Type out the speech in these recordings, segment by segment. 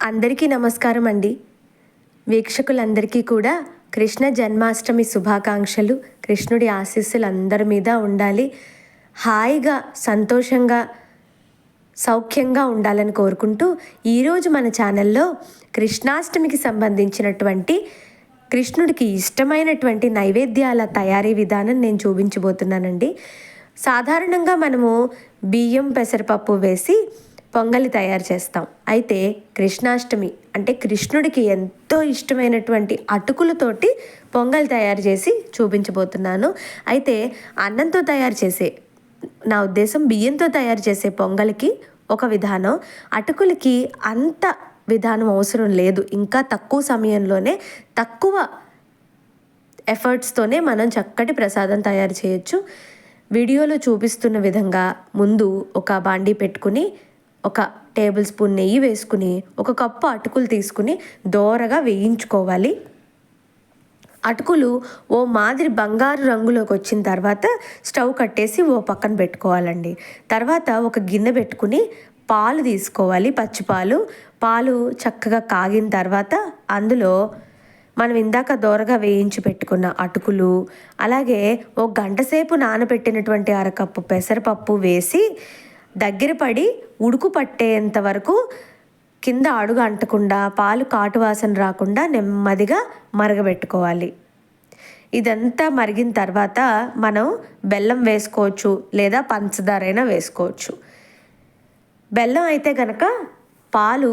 అందరికీ నమస్కారం అండి. వీక్షకులందరికీ కూడా కృష్ణ జన్మాష్టమి శుభాకాంక్షలు. కృష్ణుడి ఆశీస్సులు అందరి మీద ఉండాలి. హాయిగా సంతోషంగా సౌఖ్యంగా ఉండాలని కోరుకుంటూ ఈరోజు మన ఛానల్లో కృష్ణాష్టమికి సంబంధించినటువంటి కృష్ణుడికి ఇష్టమైనటువంటి నైవేద్యాల తయారీ విధానం నేను చూపించబోతున్నానండి. సాధారణంగా మనము బియ్యం పెసరపప్పు వేసి పొంగలి తయారు చేస్తాం. అయితే కృష్ణాష్టమి అంటే కృష్ణుడికి ఎంతో ఇష్టమైనటువంటి అటుకులతోటి పొంగలి తయారు చేసి చూపించబోతున్నాను. అయితే అన్నంతో తయారు చేసే నా ఉద్దేశం బియ్యంతో తయారు చేసే పొంగలికి ఒక విధానం. అటుకులకి అంత విధానం అవసరం లేదు. ఇంకా తక్కువ సమయంలోనే తక్కువ ఎఫర్ట్స్తోనే మనం చక్కటి ప్రసాదం తయారు చేయొచ్చు. వీడియోలో చూపిస్తున్న విధంగా ముందు ఒక బాండీ పెట్టుకుని ఒక టేబుల్ స్పూన్ నెయ్యి వేసుకుని ఒక కప్పు అటుకులు తీసుకుని దోరగా వేయించుకోవాలి. అటుకులు ఓ మాదిరి బంగారు రంగులోకి వచ్చిన తర్వాత స్టవ్ కట్టేసి ఓ పక్కన పెట్టుకోవాలండి. తర్వాత ఒక గిన్నె పెట్టుకుని పాలు తీసుకోవాలి పచ్చిపాలు పాలు చక్కగా కాగిన తర్వాత అందులో మనం ఇందాక దోరగా వేయించి పెట్టుకున్న అటుకులు అలాగే ఓ గంట సేపు నానబెట్టినటువంటి అరకప్పు పెసరపప్పు వేసి దగ్గర పడి ఉడుకు పట్టేంత వరకు కింద అడుగు అంటకుండా పాలు కాటు వాసన రాకుండా నెమ్మదిగా మరగబెట్టుకోవాలి. ఇదంతా మరిగిన తర్వాత మనం బెల్లం వేసుకోవచ్చు లేదా పంచదార అయినా వేసుకోవచ్చు. బెల్లం అయితే కనుక పాలు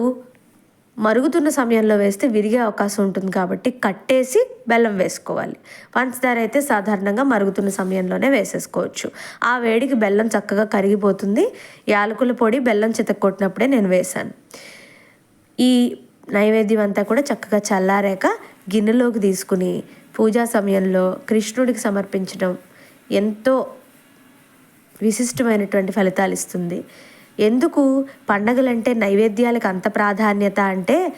మరుగుతున్న సమయంలో వేస్తే విరిగే అవకాశం ఉంటుంది కాబట్టి కట్టేసి బెల్లం వేసుకోవాలి. పంచదార అయితే సాధారణంగా మరుగుతున్న సమయంలోనే వేసేసుకోవచ్చు. ఆ వేడికి బెల్లం చక్కగా కరిగిపోతుంది. యాలకుల పొడి బెల్లం చితక్కొట్టినప్పుడే నేను వేశాను. ఈ నైవేద్యం అంతా కూడా చక్కగా చల్లారాక గిన్నెలోకి తీసుకుని పూజా సమయంలో కృష్ణుడికి సమర్పించడం ఎంతో విశిష్టమైనటువంటి ఫలితాలు ఇస్తుంది. ఎందుకు పండగలంటే నైవేద్యాలకు అంత ప్రాధాన్యత అంటే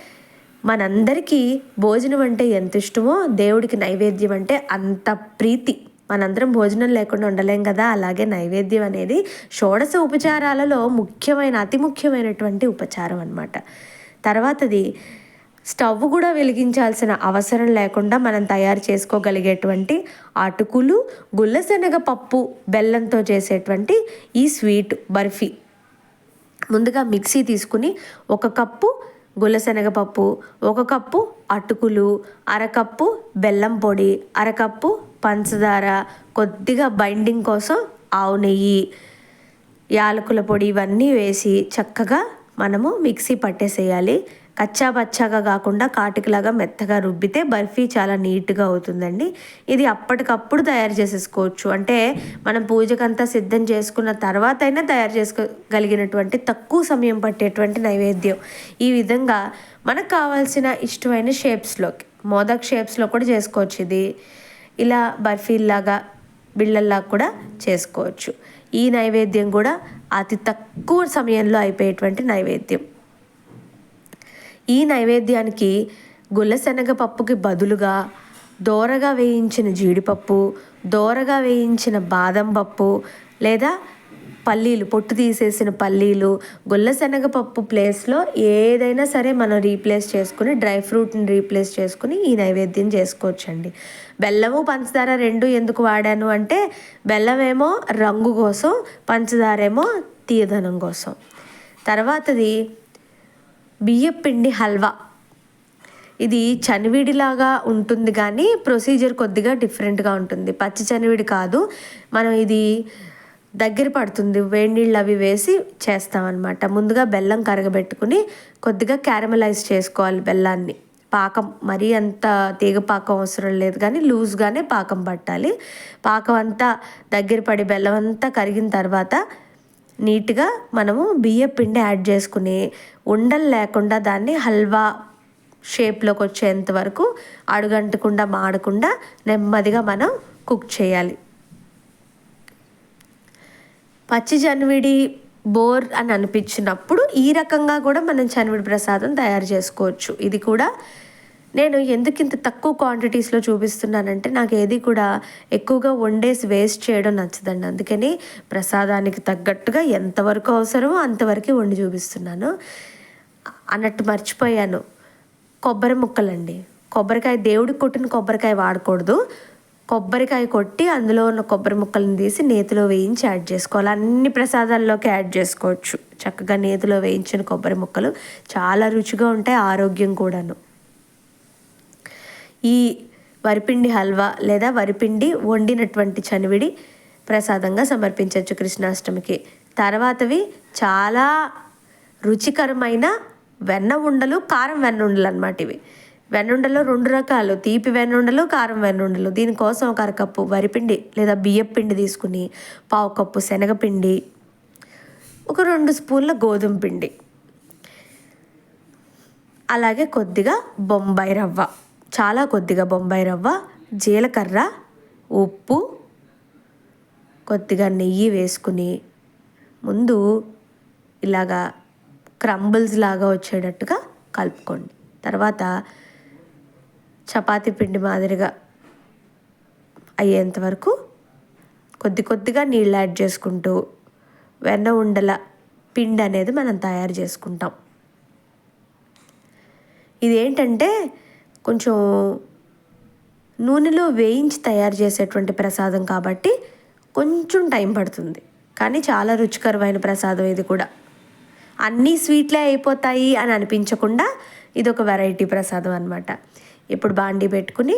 మనందరికీ భోజనం అంటే ఎంత ఇష్టమో దేవుడికి నైవేద్యం అంటే అంత ప్రీతి. మనందరం భోజనం లేకుండా ఉండలేం కదా? అలాగే నైవేద్యం అనేది షోడశ ఉపచారాలలో ముఖ్యమైన అతి ముఖ్యమైనటువంటి ఉపచారం అనమాట తర్వాతది స్టవ్ కూడా వెలిగించాల్సిన అవసరం లేకుండా మనం తయారు చేసుకోగలిగేటువంటి అటుకులు గుల్లశనగ పప్పు బెల్లంతో చేసేటువంటి ఈ స్వీట్ బర్ఫీ. ముందుగా మిక్సీ తీసుకుని ఒక కప్పు గులశనగపప్పు ఒక కప్పు అటుకులు అరకప్పు బెల్లం పొడి అరకప్పు పంచదార కొద్దిగా బైండింగ్ కోసం ఆవు నెయ్యి యాలకుల పొడి ఇవన్నీ వేసి చక్కగా మనము మిక్సీ పట్టేసేయాలి. కచ్చా బచ్చాగా కాకుండా కాటికలాగా మెత్తగా రుబ్బితే బర్ఫీ చాలా నీట్గా అవుతుందండి. ఇది అప్పటికప్పుడు తయారు చేసేసుకోవచ్చు. అంటే మనం పూజకంతా సిద్ధం చేసుకున్న తర్వాత అయినా తయారు చేసుకోగలిగినటువంటి తక్కువ సమయం పట్టేటువంటి నైవేద్యం. ఈ విధంగా మనకు కావాల్సిన ఇష్టమైన షేప్స్లోకి మోదక్ షేప్స్లో కూడా చేసుకోవచ్చు ఇది. ఇలా బర్ఫీల్లాగా బిళ్ళల్లాగా కూడా చేసుకోవచ్చు. ఈ నైవేద్యం కూడా అతి తక్కువ సమయంలో అయిపోయేటువంటి నైవేద్యం. ఈ నైవేద్యానికి గుల్లశనగ పప్పుకి బదులుగా దోరగా వేయించిన జీడిపప్పు దోరగా వేయించిన బాదం పప్పు లేదా పల్లీలు పొట్టు తీసేసిన పల్లీలు గుల్లశనగపప్పు ప్లేస్లో ఏదైనా సరే మనం రీప్లేస్ చేసుకుని డ్రై ఫ్రూట్ని రీప్లేస్ చేసుకుని ఈ నైవేద్యం చేసుకోవచ్చండి. బెల్లము పంచదార రెండు ఎందుకు వాడాను అంటే బెల్లమేమో రంగు కోసం పంచదార ఏమో తీయదనం కోసం. తర్వాతది బియ్యపిండి హల్వా. ఇది చనివిడిలాగా ఉంటుంది కానీ ప్రొసీజర్ కొద్దిగా డిఫరెంట్గా ఉంటుంది. పచ్చి చనివిడి కాదు. మనం ఇది దగ్గర పడుతుంది. వేడి నీళ్ళు అవి వేసి చేస్తామన్నమాట. ముందుగా బెల్లం కరగబెట్టుకుని కొద్దిగా క్యారమలైజ్ చేసుకోవాలి బెల్లాన్ని. పాకం మరీ అంత తీగ పాకం అవసరం లేదు కానీ లూజ్గానే పాకం పట్టాలి. పాకం అంతా దగ్గర పడి బెల్లం అంతా కరిగిన తర్వాత నీట్గా మనము బియ్య పిండి యాడ్ చేసుకుని ఉండలు లేకుండా దాన్ని హల్వా షేప్లోకి వచ్చేంత వరకు అడుగంటకుండా మాడకుండా నెమ్మదిగా మనం కుక్ చేయాలి. పచ్చి జన్విడి బోర్ అని అనిపించినప్పుడు ఈ రకంగా కూడా మనం చనివిడి ప్రసాదం తయారు చేసుకోవచ్చు. ఇది కూడా నేను ఎందుకు ఇంత తక్కువ క్వాంటిటీస్లో చూపిస్తున్నానంటే నాకు ఏది కూడా ఎక్కువగా వండేసి వేస్ట్ చేయడం నచ్చదండి. అందుకని ప్రసాదానికి తగ్గట్టుగా ఎంతవరకు అవసరమో అంతవరకు వండి చూపిస్తున్నాను. అన్నట్టు మర్చిపోయాను. కొబ్బరి ముక్కలండి. కొబ్బరికాయ దేవుడికి కొట్టిన కొబ్బరికాయ వాడకూడదు. కొబ్బరికాయ కొట్టి అందులో ఉన్న కొబ్బరి ముక్కలను తీసి నేతిలో వేయించి యాడ్ చేసుకోవాలి. అన్ని ప్రసాదాల్లోకి యాడ్ చేసుకోవచ్చు. చక్కగా నేతిలో వేయించిన కొబ్బరి ముక్కలు చాలా రుచిగా ఉంటాయి ఆరోగ్యం కూడాను. ఈ వరిపిండి హల్వా లేదా వరిపిండి వండినటువంటి చనివిడి ప్రసాదంగా సమర్పించవచ్చు కృష్ణాష్టమికి. తర్వాతవి చాలా రుచికరమైన వెన్న ఉండలు కారం వెన్న ఉండలు అనమాట ఇవి. వెన్నుండలో రెండు రకాలు తీపి వెన్నుండలు కారం వెన్నుండలు దీనికోసం ఒక అరకప్పు వరిపిండి లేదా బియ్యం పిండి తీసుకుని పావు కప్పు శనగపిండి ఒక రెండు స్పూన్ల గోధుమ పిండి. అలాగే కొద్దిగా బొంబాయి రవ్వ. చాలా కొద్దిగా బొంబాయి రవ్వ జీలకర్ర ఉప్పు కొద్దిగా నెయ్యి వేసుకుని ముందు ఇలాగా క్రంబుల్స్ లాగా వచ్చేటట్టుగా కలుపుకోండి. తర్వాత చపాతీ పిండి మాదిరిగా అయ్యేంత వరకు కొద్ది కొద్దిగా నీళ్ళు యాడ్ చేసుకుంటూ వెన్న ఉండల పిండి అనేది మనం తయారు చేసుకుంటాం. ఇదేంటంటే కొంచెం నూనెలో వేయించి తయారు చేసేటువంటి ప్రసాదం కాబట్టి కొంచెం టైం పడుతుంది. కానీ చాలా రుచికరమైన ప్రసాదం ఇది కూడా. అన్నీ స్వీట్లే అయిపోతాయి అని అనిపించకుండా ఇది ఒక వెరైటీ ప్రసాదం అనమాట ఇప్పుడు బాండీ పెట్టుకుని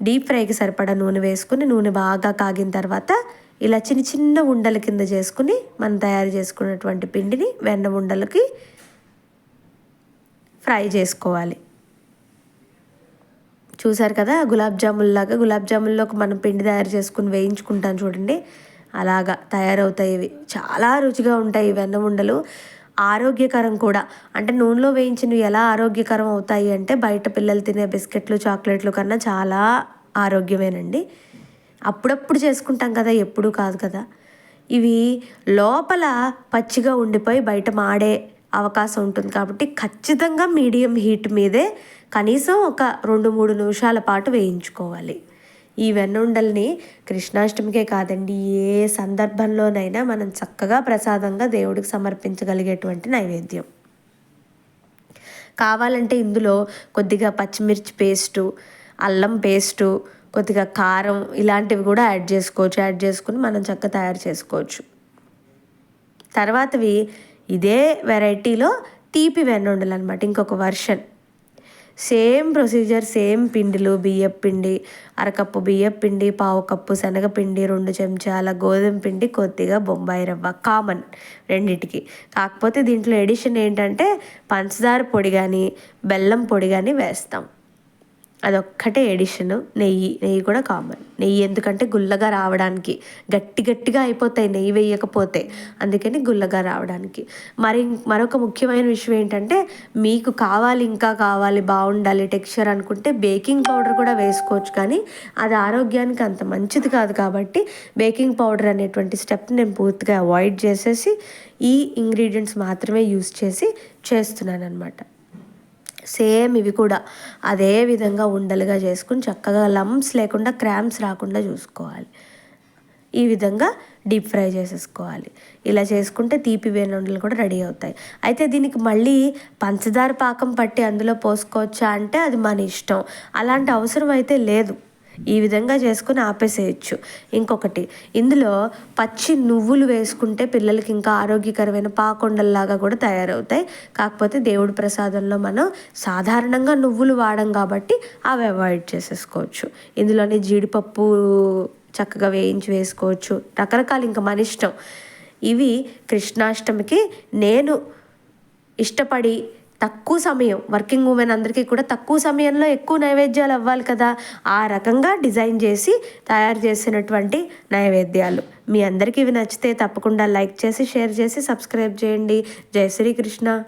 డీప్ ఫ్రైకి సరిపడా నూనె వేసుకుని నూనె బాగా కాగిన తర్వాత ఇలా చిన్న చిన్న ఉండల కింద చేసుకుని మనం తయారు చేసుకున్నటువంటి పిండిని వెన్న ఉండలకి ఫ్రై చేసుకోవాలి. చూసారు కదా గులాబ్ జాముల్లాగా గులాబ్ జాముల్లోకి మనం పిండి తయారు చేసుకుని వేయించుకుంటాం చూడండి. అలాగా తయారవుతాయి ఇవి. చాలా రుచిగా ఉంటాయి వెన్న ఉండలు. ఆరోగ్యకరం కూడా. అంటే నూనెలో వేయించినవి ఎలా ఆరోగ్యకరం అవుతాయి అంటే బయట పిల్లలు తినే బిస్కెట్లు చాక్లెట్లు కన్నా చాలా ఆరోగ్యమేనండి. అప్పుడప్పుడు చేసుకుంటాం కదా ఎప్పుడూ కాదు కదా. ఇవి లోపల పచ్చిగా ఉండిపోయి బయట మాడే అవకాశం ఉంటుంది కాబట్టి ఖచ్చితంగా మీడియం హీట్ మీదే కనీసం ఒక రెండు మూడు నిమిషాల పాటు వేయించుకోవాలి. ఈ వెన్నుండల్ని కృష్ణాష్టమికే కాదండి ఏ సందర్భంలోనైనా మనం చక్కగా ప్రసాదంగా దేవుడికి సమర్పించగలిగేటువంటి నైవేద్యం. కావాలంటే ఇందులో కొద్దిగా పచ్చిమిర్చి పేస్టు అల్లం పేస్టు కొద్దిగా కారం ఇలాంటివి కూడా యాడ్ చేసుకోవచ్చు. యాడ్ చేసుకుని మనం చక్క తయారు చేసుకోవచ్చు. తర్వాతవి ఇదే వెరైటీలో తీపి వెన్నుండలు అనమాట ఇంకొక వర్షన్. సేమ్ ప్రొసీజర్ సేమ్ పిండిలు బియ్యం పిండి అరకప్పు బియ్యం పిండి పావు కప్పు శనగపిండి రెండు చెంచాల గోధుమ పిండి కొద్దిగా బొంబాయి రవ్వ కామన్ రెండింటికి. కాకపోతే దీంట్లో ఎడిషన్ ఏంటంటే పంచదార పొడి కానీ బెల్లం పొడి కానీ వేస్తాం. అదొక్కటే ఎడిషన్ నెయ్యి నెయ్యి కూడా కామన్ నెయ్యి ఎందుకంటే గుల్లగా రావడానికి గట్టి గట్టిగా అయిపోతాయి నెయ్యి వేయకపోతే. అందుకని గుల్లగా రావడానికి. మరి మరొక ముఖ్యమైన విషయం ఏంటంటే మీకు కావాలి ఇంకా కావాలి బాగుండాలి టెక్స్చర్ అనుకుంటే బేకింగ్ పౌడర్ కూడా వేసుకోవచ్చు. కానీ అది ఆరోగ్యానికి అంత మంచిది కాదు కాబట్టి బేకింగ్ పౌడర్ అనేటువంటి స్టెప్ నేను పూర్తిగా అవాయిడ్ చేసేసి ఈ ఇంగ్రీడియంట్స్ మాత్రమే యూస్ చేసి చేస్తున్నాను అనమాట సేమ్ ఇవి కూడా. అదే విధంగా ఉండలుగా చేసుకుని చక్కగా లమ్స్ లేకుండా క్రామ్స్ రాకుండా చూసుకోవాలి. ఈ విధంగా డీప్ ఫ్రై చేసేసుకోవాలి. ఇలా చేసుకుంటే తీపి వేనుండలు కూడా రెడీ అవుతాయి. అయితే దీనికి మళ్ళీ పంచదార పాకం పట్టి అందులో పోసుకోవచ్చా అంటే అది మన ఇష్టం. అలాంటి అవసరం అయితే లేదు. ఈ విధంగా చేసుకుని ఆపేసేయచ్చు. ఇంకొకటి ఇందులో పచ్చి నువ్వులు వేసుకుంటే పిల్లలకి ఇంకా ఆరోగ్యకరమైన పాకొండల్లాగా కూడా తయారవుతాయి. కాకపోతే దేవుడి ప్రసాదంలో మనం సాధారణంగా నువ్వులు వాడం కాబట్టి అవి అవాయిడ్ చేసేసుకోవచ్చు. ఇందులోనే జీడిపప్పు చక్కగా వేయించి వేసుకోవచ్చు. రకరకాలు ఇంకా మన ఇష్టం. ఇవి కృష్ణాష్టమికి నేను ఇష్టపడి తక్కువ సమయం వర్కింగ్ ఉమెన్ అందరికీ కూడా తక్కువ సమయంలో ఎక్కువ నైవేద్యాలు అవ్వాలి కదా. ఆ రకంగా డిజైన్ చేసి తయారు చేసినటువంటి నైవేద్యాలు. మీ అందరికీ ఇవి నచ్చితే తప్పకుండా లైక్ చేసి షేర్ చేసి సబ్స్క్రైబ్ చేయండి. జై శ్రీకృష్ణ.